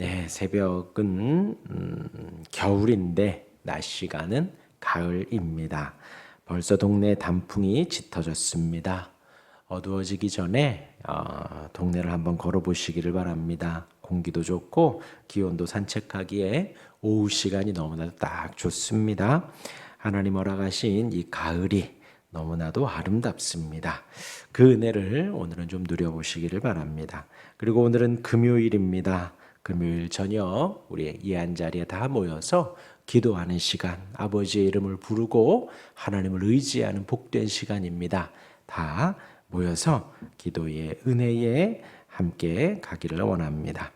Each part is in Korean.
네, 새벽은 음, 겨울인데 낮 시간은 가을입니다. 벌써 동네 단풍이 짙어졌습니다. 어두워지기 전에 어, 동네를 한번 걸어보시기를 바랍니다. 공기도 좋고 기온도 산책하기에 오후 시간이 너무나도 딱 좋습니다. 하나님 허락하신 이 가을이 너무나도 아름답습니다. 그 은혜를 오늘은 좀 누려보시기를 바랍니다. 그리고 오늘은 금요일입니다. 금요일 저녁 우리 이 한 자리에 다 모여서 기도하는 시간, 아버지의 이름을 부르고 하나님을 의지하는 복된 시간입니다. 다 모여서 기도의 은혜에 함께 가기를 원합니다.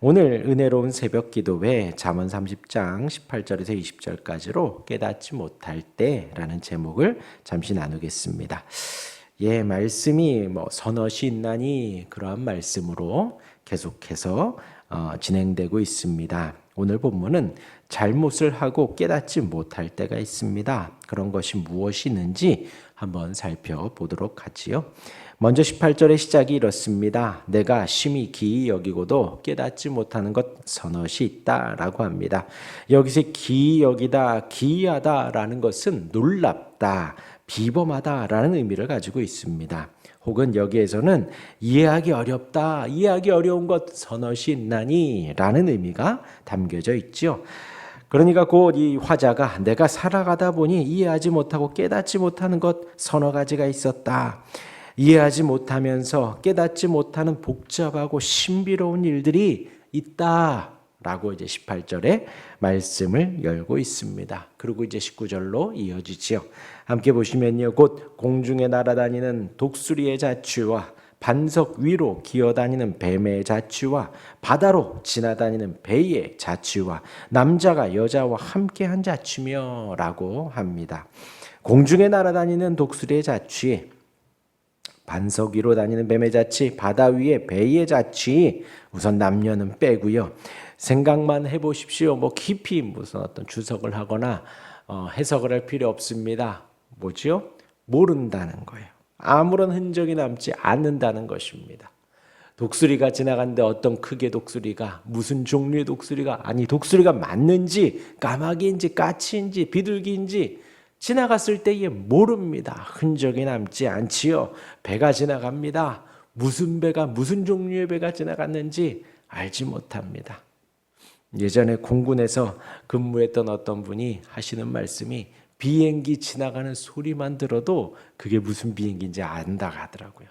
오늘 은혜로운 새벽 기도회 잠언 30장 18절에서 20절까지로 깨닫지 못할 때라는 제목을 잠시 나누겠습니다. 예, 말씀이 뭐 선엇이 있나니 그러한 말씀으로 계속해서 어, 진행되고 있습니다. 오늘 본문은 잘못을 하고 깨닫지 못할 때가 있습니다. 그런 것이 무엇이 있는지 한번 살펴보도록 하지요. 먼저 18절의 시작이 이렇습니다. 내가 심히 기이 여기고도 깨닫지 못하는 것 선엇이 있다라고 합니다. 여기서 기이 여기다, 기이하다라는 것은 놀랍다, 비범하다라는 의미를 가지고 있습니다. 혹은 여기에서는 이해하기 어렵다, 이해하기 어려운 것 선엇이 있나니 라는 의미가 담겨져 있죠. 그러니까 곧 이 화자가 내가 살아가다 보니 이해하지 못하고 깨닫지 못하는 것 서너 가지가 있었다. 이해하지 못하면서 깨닫지 못하는 복잡하고 신비로운 일들이 있다. 라고 이제 18절에 말씀을 열고 있습니다. 그리고 이제 19절로 이어지지요. 함께 보시면요. 곧 공중에 날아다니는 독수리의 자취와 반석 위로 기어다니는 뱀의 자취와 바다로 지나다니는 배의 자취와 남자가 여자와 함께한 자취며라고 합니다. 공중에 날아다니는 독수리의 자취, 반석 위로 다니는 뱀의 자취, 바다 위에 배의 자취, 우선 남녀는 빼고요. 생각만 해보십시오. 뭐 깊이 무슨 어떤 주석을 하거나 어, 해석을 할 필요 없습니다. 뭐지요? 모른다는 거예요. 아무런 흔적이 남지 않는다는 것입니다. 독수리가 지나갔는데 어떤 크게 독수리가 무슨 종류의 독수리가 아니 독수리가 맞는지 까마귀인지 까치인지 비둘기인지 지나갔을 때에 모릅니다. 흔적이 남지 않지요. 배가 지나갑니다. 무슨 배가 무슨 종류의 배가 지나갔는지 알지 못합니다. 예전에 공군에서 근무했던 어떤 분이 하시는 말씀이 비행기 지나가는 소리만 들어도 그게 무슨 비행기인지 안다 하더라고요.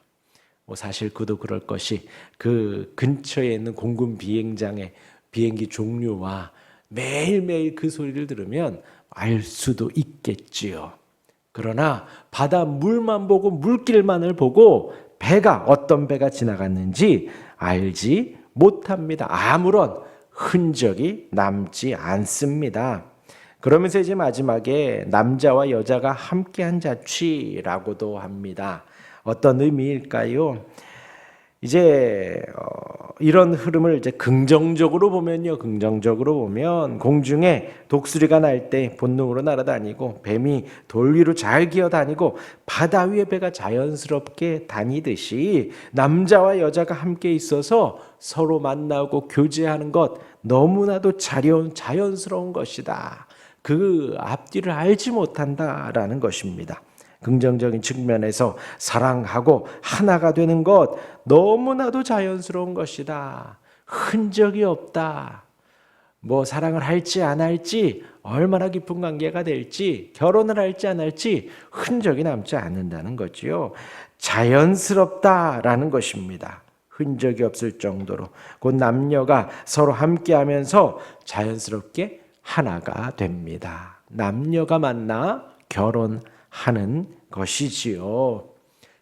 뭐 사실 그도 그럴 것이 그 근처에 있는 공군 비행장의 비행기 종류와 매일매일 그 소리를 들으면 알 수도 있겠지요. 그러나 바다 물만 보고 물길만을 보고 배가 어떤 배가 지나갔는지 알지 못합니다. 아무런 흔적이 남지 않습니다. 그러면서 이제 마지막에 남자와 여자가 함께한 자취라고도 합니다. 어떤 의미일까요? 이제 어, 이런 흐름을 이제 긍정적으로 보면요, 긍정적으로 보면 공중에 독수리가 날 때 본능으로 날아다니고 뱀이 돌 위로 잘 기어다니고 바다 위에 배가 자연스럽게 다니듯이 남자와 여자가 함께 있어서 서로 만나고 교제하는 것 너무나도 자연 자연스러운 것이다. 그 앞뒤를 알지 못한다라는 것입니다. 긍정적인 측면에서 사랑하고 하나가 되는 것 너무나도 자연스러운 것이다. 흔적이 없다. 뭐 사랑을 할지 안 할지 얼마나 깊은 관계가 될지 결혼을 할지 안 할지 흔적이 남지 않는다는 거지요. 자연스럽다라는 것입니다. 흔적이 없을 정도로 곧 남녀가 서로 함께 하면서 자연스럽게 하나가 됩니다. 남녀가 만나 결혼 하는 것이지요.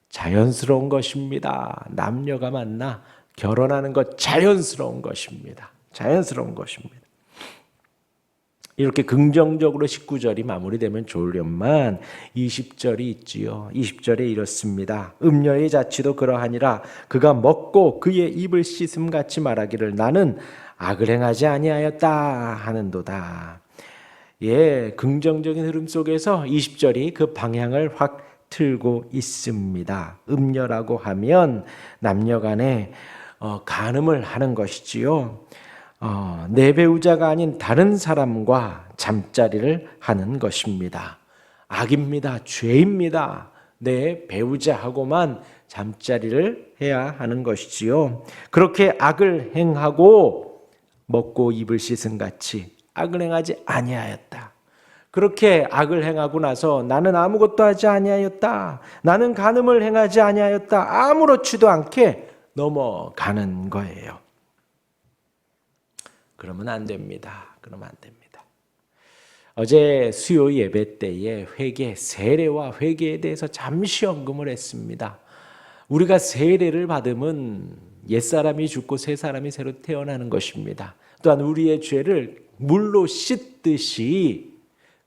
자연스러운 것입니다. 남녀가 만나 결혼하는 것 자연스러운 것입니다. 자연스러운 것입니다. 이렇게 긍정적으로 19절이 마무리되면 좋으련만 20절이 있지요. 20절에 이렇습니다. 음녀의 자취도 그러하니라 그가 먹고 그의 입을 씻음 같이 말하기를 나는 악을 행하지 아니하였다 하는도다. 예, 긍정적인 흐름 속에서 20절이 그 방향을 확 틀고 있습니다. 음녀라고 하면 남녀 간에 어, 간음을 하는 것이지요. 어, 내 배우자가 아닌 다른 사람과 잠자리를 하는 것입니다. 악입니다. 죄입니다. 내 배우자하고만 잠자리를 해야 하는 것이지요. 그렇게 악을 행하고 먹고 입을 씻은 같이 악을 행하지 아니하였다. 그렇게 악을 행하고 나서 나는 아무것도 하지 아니하였다. 나는 간음을 행하지 아니하였다. 아무렇지도 않게 넘어가는 거예요. 그러면 안 됩니다. 그러면 안 됩니다. 어제 수요 예배 때에 회개, 세례와 회개에 대해서 잠시 언급을 했습니다. 우리가 세례를 받으면 옛사람이 죽고 새 사람이 새로 태어나는 것입니다. 또한 우리의 죄를 물로 씻듯이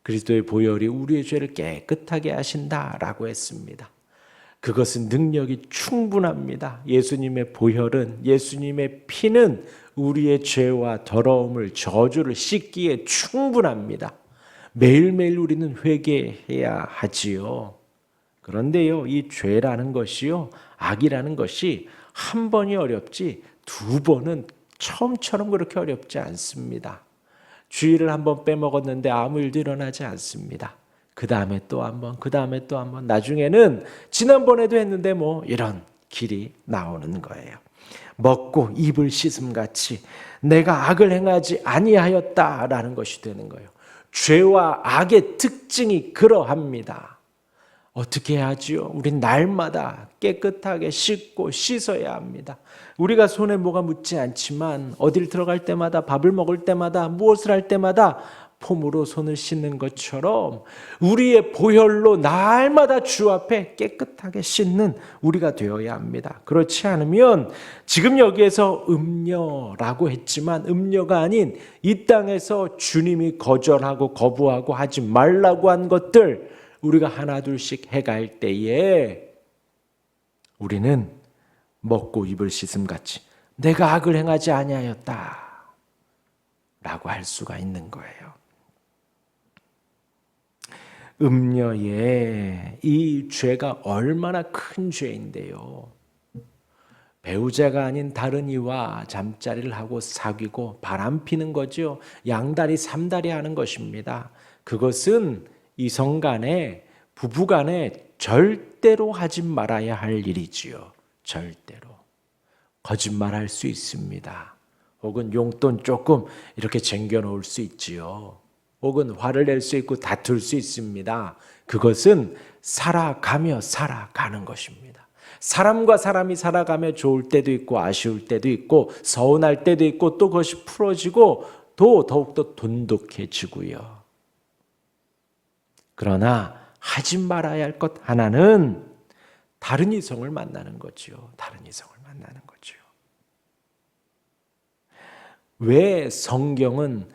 그리스도의 보혈이 우리의 죄를 깨끗하게 하신다라고 했습니다. 그것은 능력이 충분합니다. 예수님의 보혈은 예수님의 피는 우리의 죄와 더러움을 저주를 씻기에 충분합니다. 매일매일 우리는 회개해야 하지요. 그런데요, 이 죄라는 것이요, 악이라는 것이 한 번이 어렵지 두 번은 처음처럼 그렇게 어렵지 않습니다. 주의를 한번 빼먹었는데 아무 일도 일어나지 않습니다. 그 다음에 또 한 번, 그 다음에 또 한 번, 나중에는 지난번에도 했는데 뭐 이런 길이 나오는 거예요. 먹고 입을 씻음 같이 내가 악을 행하지 아니하였다라는 것이 되는 거예요. 죄와 악의 특징이 그러합니다. 어떻게 해야지요? 우린 날마다 깨끗하게 씻고 씻어야 합니다. 우리가 손에 뭐가 묻지 않지만 어딜 들어갈 때마다 밥을 먹을 때마다 무엇을 할 때마다 폼으로 손을 씻는 것처럼 우리의 보혈로 날마다 주 앞에 깨끗하게 씻는 우리가 되어야 합니다. 그렇지 않으면 지금 여기에서 음녀라고 했지만 음녀가 아닌 이 땅에서 주님이 거절하고 거부하고 하지 말라고 한 것들 우리가 하나둘씩 해갈 때에 우리는 먹고 입을 씻음 같이 내가 악을 행하지 아니하였다 라고 할 수가 있는 거예요. 음녀의 이 죄가 얼마나 큰 죄인데요. 배우자가 아닌 다른 이와 잠자리를 하고 사귀고 바람 피는 거죠. 양다리 삼다리 하는 것입니다. 그것은 이성 간에 부부 간에 절대로 하지 말아야 할 일이지요. 절대로. 거짓말할 수 있습니다. 혹은 용돈 조금 이렇게 쟁겨 놓을 수 있지요. 혹은 화를 낼 수 있고 다툴 수 있습니다. 그것은 살아가며 살아가는 것입니다. 사람과 사람이 살아가며 좋을 때도 있고 아쉬울 때도 있고 서운할 때도 있고 또 그것이 풀어지고 또 더욱더 돈독해지고요. 그러나 하지 말아야 할 것 하나는 다른 이성을 만나는 거지요. 다른 이성을 만나는 거지요. 왜 성경은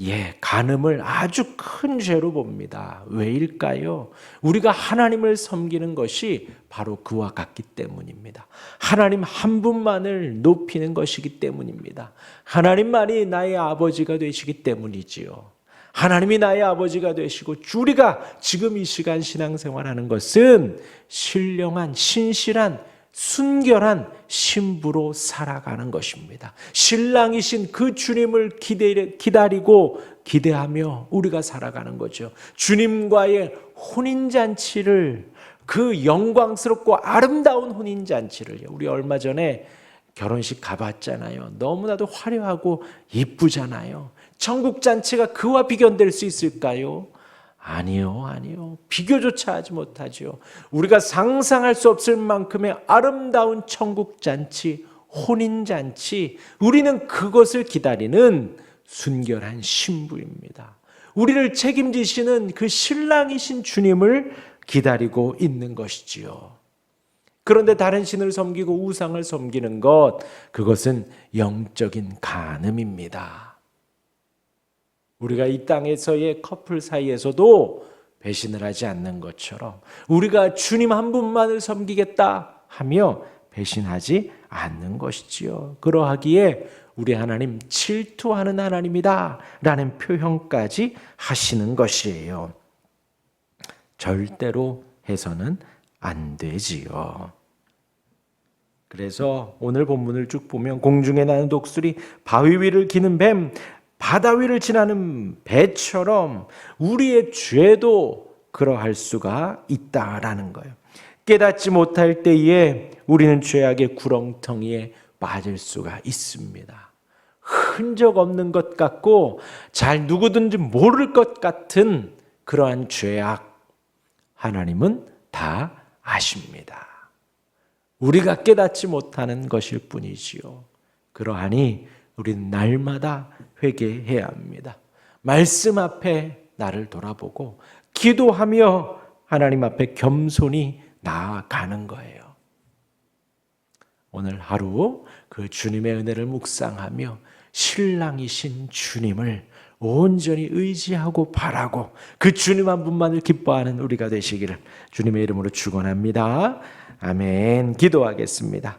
예, 간음을 아주 큰 죄로 봅니다. 왜일까요? 우리가 하나님을 섬기는 것이 바로 그와 같기 때문입니다. 하나님 한 분만을 높이는 것이기 때문입니다. 하나님만이 나의 아버지가 되시기 때문이지요. 하나님이 나의 아버지가 되시고 우리가 지금 이 시간 신앙생활하는 것은 신령한 신실한 순결한 신부로 살아가는 것입니다. 신랑이신 그 주님을 기다리고 기대하며 우리가 살아가는 거죠. 주님과의 혼인잔치를 그 영광스럽고 아름다운 혼인잔치를 우리 얼마 전에 결혼식 가봤잖아요. 너무나도 화려하고 이쁘잖아요. 천국 잔치가 그와 비견될 수 있을까요? 아니요, 아니요. 비교조차 하지 못하지요. 우리가 상상할 수 없을 만큼의 아름다운 천국 잔치, 혼인 잔치, 우리는 그것을 기다리는 순결한 신부입니다. 우리를 책임지시는 그 신랑이신 주님을 기다리고 있는 것이지요. 그런데 다른 신을 섬기고 우상을 섬기는 것, 그것은 영적인 간음입니다. 우리가 이 땅에서의 커플 사이에서도 배신을 하지 않는 것처럼 우리가 주님 한 분만을 섬기겠다 하며 배신하지 않는 것이지요. 그러하기에 우리 하나님 질투하는 하나님이다 라는 표현까지 하시는 것이에요. 절대로 해서는 안 되지요. 그래서 오늘 본문을 쭉 보면 공중에 나는 독수리, 바위 위를 기는 뱀, 바다 위를 지나는 배처럼 우리의 죄도 그러할 수가 있다라는 거예요. 깨닫지 못할 때에 우리는 죄악의 구렁텅이에 빠질 수가 있습니다. 흔적 없는 것 같고 잘 누구든지 모를 것 같은 그러한 죄악 하나님은 다 아십니다. 우리가 깨닫지 못하는 것일 뿐이지요. 그러하니 우리는 날마다 회개해야 합니다. 말씀 앞에 나를 돌아보고 기도하며 하나님 앞에 겸손히 나아가는 거예요. 오늘 하루 그 주님의 은혜를 묵상하며 신랑이신 주님을 온전히 의지하고 바라고 그 주님 한 분만을 기뻐하는 우리가 되시기를 주님의 이름으로 축원합니다. 아멘. 기도하겠습니다.